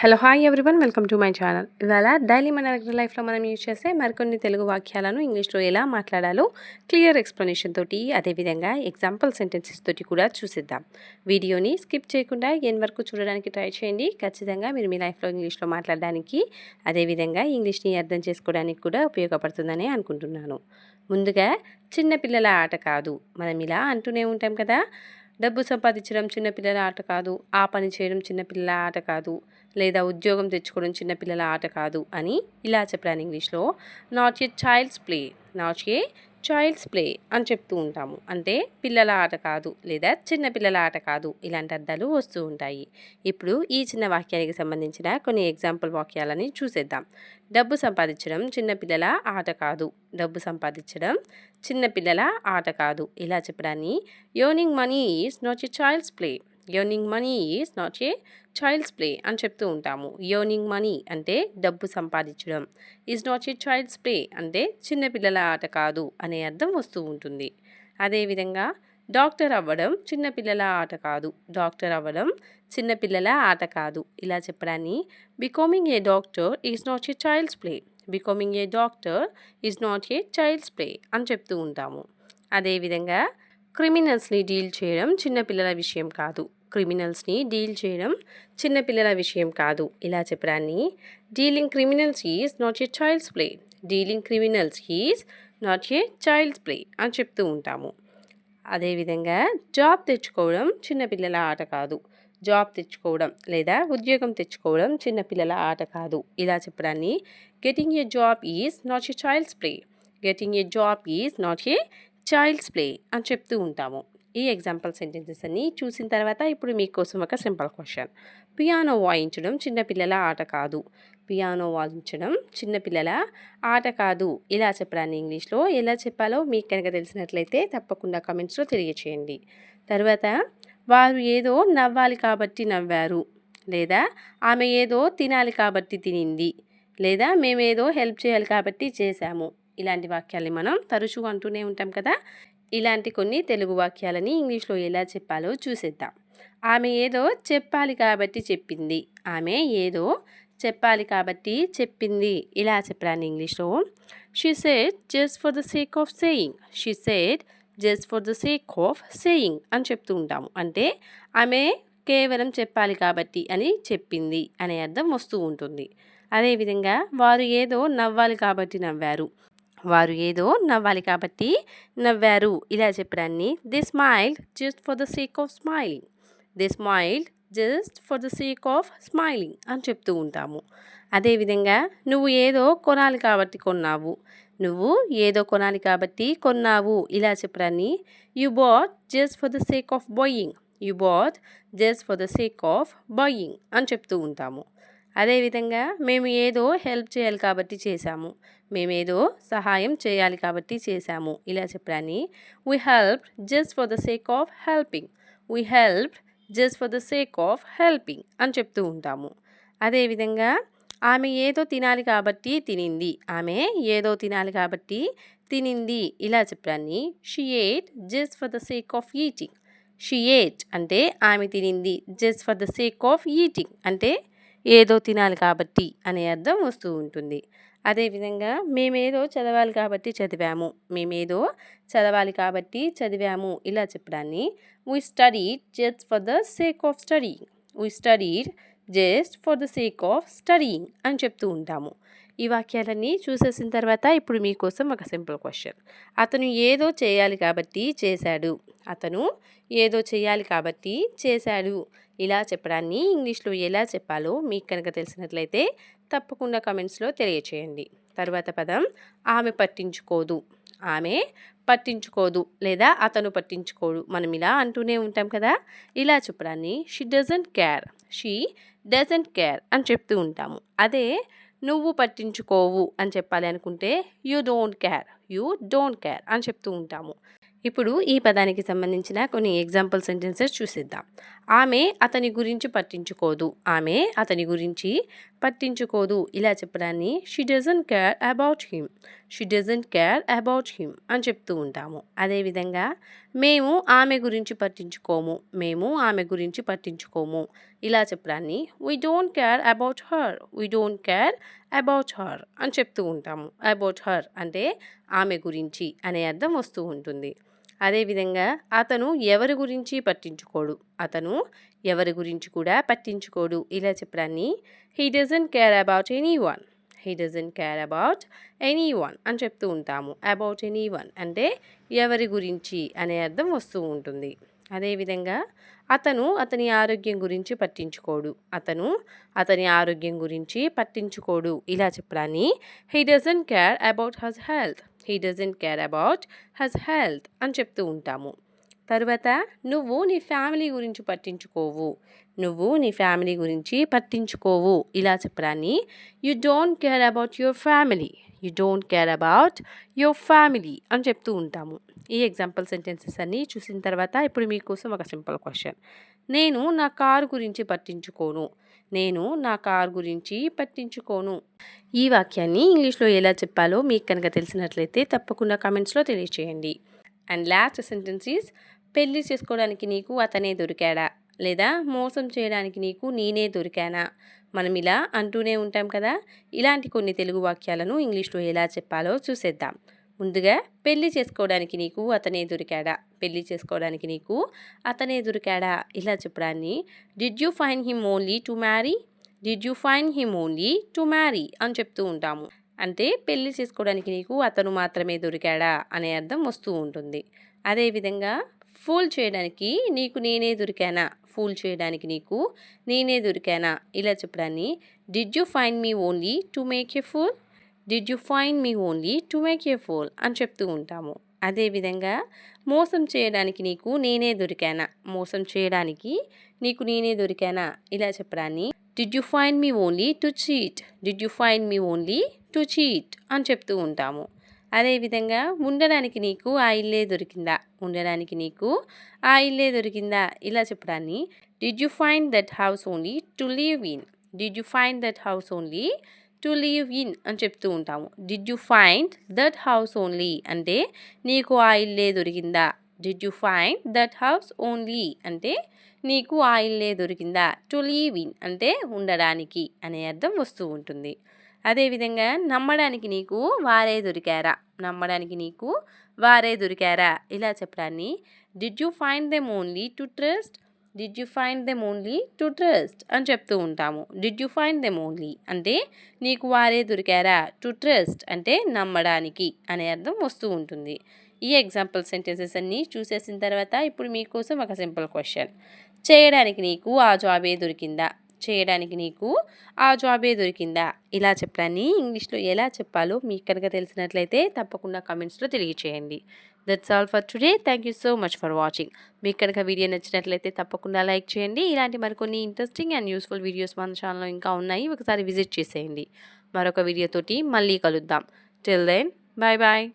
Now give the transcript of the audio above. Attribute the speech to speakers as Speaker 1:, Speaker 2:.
Speaker 1: Hello hi everyone welcome to my channel ఇవాళ daily మన లైఫ్లో మనం యూజ్ చేసే మరికొన్ని తెలుగు వాక్యాలను ఇంగ్లీష్లో ఎలా మాట్లాడాలో క్లియర్ ఎక్స్ప్లెనేషన్ తోటి అదేవిధంగా ఎగ్జాంపుల్ సెంటెన్సెస్ తోటి కూడా చూసిద్దాం. వీడియోని స్కిప్ చేయకుండా ఎన్ వరకు చూడడానికి ట్రై చేయండి. ఖచ్చితంగా మీరు మీ లైఫ్లో ఇంగ్లీష్లో మాట్లాడడానికి అదేవిధంగా ఇంగ్లీష్ని అర్థం చేసుకోవడానికి కూడా ఉపయోగపడుతుందని అనుకుంటున్నాను. ముందుగా చిన్నపిల్లల ఆట కాదు. మనం ఇలా అంటూనే ఉంటాం కదా. డబ్బు సంపాదించడం చిన్నపిల్లల ఆట కాదు ఆ పని చేయడం చిన్నపిల్లల ఆట కాదు లేదా ఉద్యోగం తెచ్చుకోవడం చిన్నపిల్లల ఆట కాదు అని ఇలా చెప్పాను ఇంగ్లీష్లో. Not a child's play not a child's play అని చెప్తూ ఉంటాము. అంటే పిల్లల ఆట కాదు లేదా చిన్నపిల్లల ఆట కాదు. ఇలాంటి అర్థాలు వస్తూ ఉంటాయి. ఇప్పుడు ఈ చిన్న వాక్యానికి సంబంధించిన కొన్ని ఎగ్జాంపుల్ వాక్యాలని చూసేద్దాం. డబ్బు సంపాదించడం చిన్నపిల్లల ఆట కాదు. డబ్బు సంపాదించడం చిన్నపిల్లల ఆట కాదు. ఇలా చెప్పడాన్ని earning money is not a child's play earning money is not a child's play అని చెప్తూ ఉంటాము. ఎర్నింగ్ మనీ అంటే డబ్బు సంపాదించడం. Is not a child's play అంటే చిన్నపిల్లల ఆట కాదు అనే అర్థం వస్తూ ఉంటుంది. అదేవిధంగా డాక్టర్ అవ్వడం చిన్నపిల్లల ఆట కాదు. డాక్టర్ అవ్వడం చిన్నపిల్లల ఆట కాదు. ఇలా చెప్పడాన్ని becoming a doctor is not a child's play becoming a doctor is not a child's play అని చెప్తూ ఉంటాము. అదేవిధంగా క్రిమినల్స్ని డీల్ చేయడం చిన్నపిల్లల విషయం కాదు. క్రిమినల్స్ని డీల్ చేయడం చిన్నపిల్లల విషయం కాదు. ఇలా చెప్పడాన్ని dealing criminals is not a child's play. Dealing criminals is not a child's play అని చెప్తూ ఉంటాము. అదేవిధంగా జాబ్ తెచ్చుకోవడం చిన్నపిల్లల ఆట కాదు. జాబ్ తెచ్చుకోవడం లేదా ఉద్యోగం తెచ్చుకోవడం చిన్నపిల్లల ఆట కాదు. ఇలా చెప్పడాన్ని getting a job is not a child's play. Getting a job is not a child's play అని చెప్తూ ఉంటాము. ఈ ఎగ్జాంపుల్ సెంటెన్సెస్ అన్ని చూసిన తర్వాత ఇప్పుడు మీకోసం ఒక సింపుల్ క్వశ్చన్. పియానో వాయించడం చిన్నపిల్లల ఆట కాదు. పియానో వాయించడం చిన్నపిల్లల ఆట కాదు. ఇలా చెప్పాలని ఇంగ్లీష్లో ఎలా చెప్పాలో మీకు కనుక తెలిసినట్లయితే తప్పకుండా కమెంట్స్లో తెలియచేయండి. తర్వాత వారు ఏదో నవ్వాలి కాబట్టి నవ్వారు లేదా ఆమె ఏదో తినాలి కాబట్టి తినింది లేదా మేమేదో హెల్ప్ చేయాలి కాబట్టి చేశాము. ఇలాంటి వాక్యాల్ని మనం తరచుగా అంటూనే ఉంటాం కదా. ఇలాంటి కొన్ని తెలుగు వాక్యాలని ఇంగ్లీష్లో ఎలా చెప్పాలో చూసేద్దాం. ఆమె ఏదో చెప్పాలి కాబట్టి చెప్పింది. ఆమె ఏదో చెప్పాలి కాబట్టి చెప్పింది. ఇలా చెప్పాను ఇంగ్లీష్లో. She said just for the sake of saying she said just for the sake of saying అని చెప్తూ ఉంటాము. అంటే ఆమె కేవలం చెప్పాలి కాబట్టి అని చెప్పింది అనే అర్థం వస్తూ ఉంటుంది. అదేవిధంగా వారు ఏదో నవ్వాలి కాబట్టి నవ్వారు. వారు ఏదో నవ్వాలి కాబట్టి నవ్వారు. ఇలా చెప్పడాన్ని the smile just for the sake of smiling. The smile just for the sake of smiling అని చెప్తూ ఉంటాము. అదేవిధంగా నువ్వు ఏదో కొనాలి కాబట్టి కొన్నావు. నువ్వు ఏదో కొనాలి కాబట్టి కొన్నావు. ఇలా చెప్పడాన్ని you bought just for the sake of buying you bought just for the sake of buying అని చెప్తూ ఉంటాము. అదేవిధంగా మేము ఏదో హెల్ప్ చేయాలి కాబట్టి చేశాము. మేమేదో సహాయం చేయాలి కాబట్టి చేశాము. ఇలా చెప్పడాన్ని we help just for the sake of helping we help just for the sake of helping అని చెప్తూ ఉంటాము. అదేవిధంగా ఆమె ఏదో తినాలి కాబట్టి తినింది. ఆమె ఏదో తినాలి కాబట్టి తినింది. ఇలా చెప్పడాన్ని she ate just for the sake of eating she ate అంటే ఆమె తినింది just for the sake of eating అంటే ఏదో తినాలి కాబట్టి అనే అర్థం వస్తూ ఉంటుంది. అదేవిధంగా మేమేదో చదవాలి కాబట్టి చదివాము. మేమేదో చదవాలి కాబట్టి చదివాము. ఇలా చెప్పడాన్ని. We studied just for the sake of study we studied just for the sake of studying అని చెప్తూ ఉంటాము. ఈ వాక్యాలన్నీ చూసేసిన తర్వాత ఇప్పుడు మీకోసం ఒక సింపుల్ క్వశ్చన్. అతను ఏదో చేయాలి కాబట్టి చేశాడు. అతను ఏదో చేయాలి కాబట్టి చేశాడు. ఇలా చెప్పడాన్ని ఇంగ్లీష్లో ఎలా చెప్పాలో మీకు కనుక తెలిసినట్లయితే తప్పకుండా కమెంట్స్లో తెలియచేయండి. తర్వాత పదం ఆమె పట్టించుకోదు. ఆమె పట్టించుకోదు లేదా అతను పట్టించుకోడు. మనం ఇలా అంటూనే ఉంటాం కదా. ఇలా చెప్పడాన్ని she doesn't care she doesn't care అని చెప్తూ ఉంటాము. అదే నువ్వు పట్టించుకోవు అని చెప్పాలి అనుకుంటే you don't care you don't care అని చెప్తూ ఉంటాము. ఇప్పుడు ఈ పదానికి సంబంధించిన కొన్ని ఎగ్జాంపుల్ సెంటెన్సెస్ చూసిద్దాం. ఆమె అతని గురించి పట్టించుకోదు. ఆమె అతని గురించి పట్టించుకోదు. ఇలా చెప్పడాన్ని she doesn't care about him she doesn't care about him అని చెప్తూ ఉంటాము. అదేవిధంగా మేము ఆమె గురించి పట్టించుకోము. మేము ఆమె గురించి పట్టించుకోము. ఇలా చెప్పడాన్ని we don't care about her we don't care about her అని చెప్తూ ఉంటాము. అబౌట్ హర్ అంటే ఆమె గురించి అనే అర్థం వస్తూ ఉంటుంది. అదేవిధంగా అతను ఎవరి గురించి పట్టించుకోడు. అతను ఎవరి గురించి కూడా పట్టించుకోడు. ఇలా చెప్పడాన్ని he doesn't care about anyone he doesn't care about anyone అని చెప్తూ ఉంటాము. అబౌట్ ఎనీ వన్ అంటే ఎవరి గురించి అనే అర్థం వస్తూ ఉంటుంది. అదేవిధంగా అతను అతని ఆరోగ్యం గురించి పట్టించుకోడు. అతను అతని ఆరోగ్యం గురించి పట్టించుకోడు. ఇలా చెప్పడాన్ని he doesn't care about his health he doesn't care about his health అని చెప్తూ ఉంటాము. తరువాత నువ్వు నీ ఫ్యామిలీ గురించి పట్టించుకోవు. నువ్వు నీ ఫ్యామిలీ గురించి పట్టించుకోవు. ఇలా చెప్పడాన్ని you don't care about your family you don't care about your family అని చెప్తూ ఉంటాము. ఈ ఎగ్జాంపుల్ సెంటెన్సెస్ అన్నీ చూసిన తర్వాత ఇప్పుడు మీకోసం ఒక సింపుల్ క్వశ్చన్ నేను నా కారు గురించి పట్టించుకోను. నేను నా కార్ గురించి పట్టించుకోను. ఈ వాక్యాన్ని ఇంగ్లీష్లో ఎలా చెప్పాలో మీకు కనుక తెలిసినట్లయితే తప్పకుండా కమెంట్స్లో తెలియచేయండి. అండ్ లాస్ట్ సెంటెన్స్ ఈజ్ పెళ్ళి చేసుకోవడానికి నీకు అతనే దొరికాడా? లేదా మోసం చేయడానికి నీకు నేనే దొరికానా? మనం ఇలా అంటూనే ఉంటాం కదా? ఇలాంటి కొన్ని తెలుగు వాక్యాలను ఇంగ్లీష్లో ఎలా చెప్పాలో చూసేద్దాం. ముందుగా పెళ్ళి చేసుకోవడానికి నీకు అతనే దొరికాడా? పెళ్ళి చేసుకోవడానికి నీకు? అతనే దొరికాడా? ఇలా చెప్పడాన్ని did you find him only to marry did you find him only to marry అని చెప్తూ ఉంటాము. అంటే పెళ్ళి చేసుకోవడానికి నీకు అతను మాత్రమే దొరికాడా? అనే అర్థం వస్తూ ఉంటుంది. అదేవిధంగా ఫూల్ చేయడానికి నీకు నేనే దొరికానా? ఫూల్ చేయడానికి నీకు నేనే దొరికానా? ఇలా చెప్పడాన్ని did you find me only to make a fool did you find me only to make a fool అని చెప్తూ ఉంటాము. అదేవిధంగా మోసం చేయడానికి నీకు నేనే దొరికానా? మోసం చేయడానికి నీకు నేనే దొరికానా? ఇలా చెప్పడాన్ని did you find me only to cheat did you find me only to cheat అని చెప్తూ ఉంటాము. అదేవిధంగా ఉండడానికి నీకు ఆ ఇల్లే దొరికిందా? ఉండడానికి నీకు ఆ ఇల్లే దొరికిందా? ఇలా చెప్పడాన్ని did you find that house only to live in did you find that house only to live in అని చెప్తూ ఉంటాము. Did you find that house only అంటే నీకు ఆ ఇల్లే దొరికిందా? Did you find that house only అంటే నీకు ఆ ఇల్లే దొరికిందా? టు లీవ్ ఇన్ అంటే ఉండడానికి అనే అర్థం వస్తూ ఉంటుంది. అదేవిధంగా నమ్మడానికి నీకు వారే దొరికారా? నమ్మడానికి నీకు వారే దొరికారా? ఇలా చెప్పడాన్ని did you find them only to trust did you find them only to trust అని చెప్తూ ఉంటాము. Did you find them only అంటే నీకు వారే దొరికారా? టు ట్రస్ట్ అంటే నమ్మడానికి అనే అర్థం వస్తూ ఉంటుంది. ఈ ఎగ్జాంపుల్ సెంటెన్సెస్ అన్నీ చూసేసిన తర్వాత ఇప్పుడు మీకోసం ఒక సింపుల్ క్వశ్చన్ చేయడానికి నీకు ఆ జాబే దొరికిందా? చేయడానికి నీకు ఆ జాబే దొరికిందా? ఇలా చెప్పాలని ఇంగ్లీష్లో ఎలా చెప్పాలో మీకు కనుక తెలిసినట్లయితే తప్పకుండా కమెంట్స్లో తెలియచేయండి. That's all for today thank you so much for watching మీకు కనుక వీడియో నచ్చినట్లయితే తప్పకుండా లైక్ చేయండి. ఇలాంటి మరికొన్ని ఇంట్రెస్టింగ్ అండ్ యూస్ఫుల్ వీడియోస్ మన ఛానల్లో ఇంకా ఉన్నాయి. ఒకసారి విజిట్ చేసేయండి. మరొక వీడియోతోటి మళ్ళీ కలుద్దాం. Till then bye bye